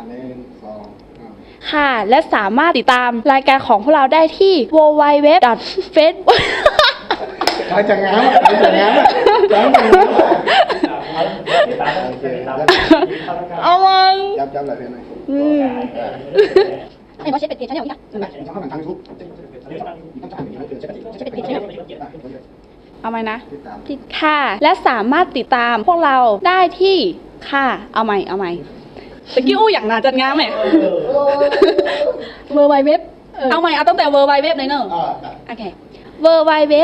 อันหนึ่งสองอ่า ค่ะ และสามารถติดตามรายการของพวกเราได้ที่ www.facebook ใครจะง้างใครจะง้างใครจะง้างโอเคเอามันจับจับหลายเพลงหน่อยอืมอ่าไอ้บอสเช็ดเป็ดเพจใช่ไหมวะนั่นแหละช่องทางทางยูทูบต้องจ่ายอางนี้เลยใช่ไหมเอาไหมนะติดตามติดค่ะ และสามารถติดตามพวกเราได้ที่ค่ะ เอาใหม่เอาใหม่ ตะกี้อู้อย่างนาจัดงามไหมเวอร์ไวเว็บเอาใหม่เอาตั้งแต่เวอร์ไวเว็บเลยเนอะอ่าโอเค w w w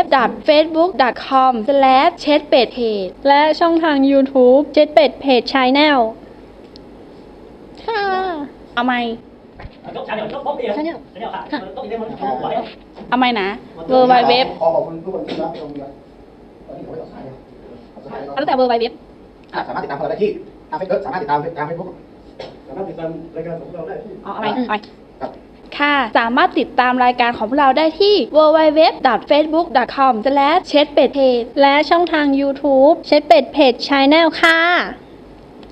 f a c e b o o k c o m c h e t p a g e และช่องทาง YouTube เจ็ดเป็ดเพจช n แนลค่ะเอาใหม่เอาใหม่นะ w w w ขอขอบคุณทุกคนที่รับชมกันตอนนี้ผมไม่ต่อสายต่อสายเอาตั้งแต่ w w w อ่าสามารถติดตามเราได้ที่ทางเฟซบุ๊กสามารถติดตามทางเฟซบุ๊กสามารถติดตามรายการของเราได้ที่เอาใหม่เอาใหม่ครับค่ะ สามารถติดตามรายการของพวกเราได้ที่ w w w f a c e b o o k c o m c h e t p a g e และช่องทาง YouTube เจ็ดเป็ดเพจช n แนลค่ะ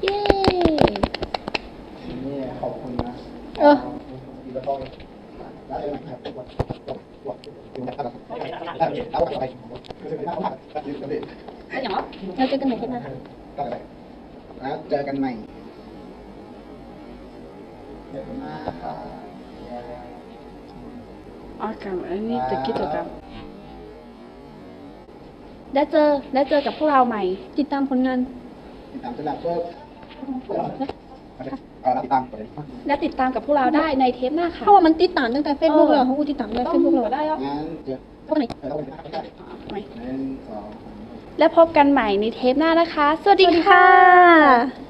เย้ นี่ขอบคุณนะเออ ดีแล้วก็ได้เลยครับวัดวัดวัดอยู่นะครับได้เลยเอาไปคือจะเป็นหน้าผัดยืดกันดิแล้วอย่างเหรอเราเจอกันใหม่คลิปหน้าก็ได้แล้วเจอกันใหม่ เจอกันมาครับอ๋อกรรมอันนี้ตะกี้ตัวกรรมได้เจอได้เจอกับพวกเราใหม่ ติดตามผลงาน ติดตามตลาดก็เออติดตามไปเลยและติดตามกับพวกเราได้ในเทปหน้าค่ะเพราะว่ามันติดตามตั้งแต่ Facebook แล้วเขาก็ติดตามได้ Facebook แล้วได้แล้วงั้นเจอพวกไหนเออต้องเป็นได้ใหม่หนึ่งสองและพบกันใหม่ในเทปหน้านะคะ สวัสดีสวัสดีค่ะค่ะ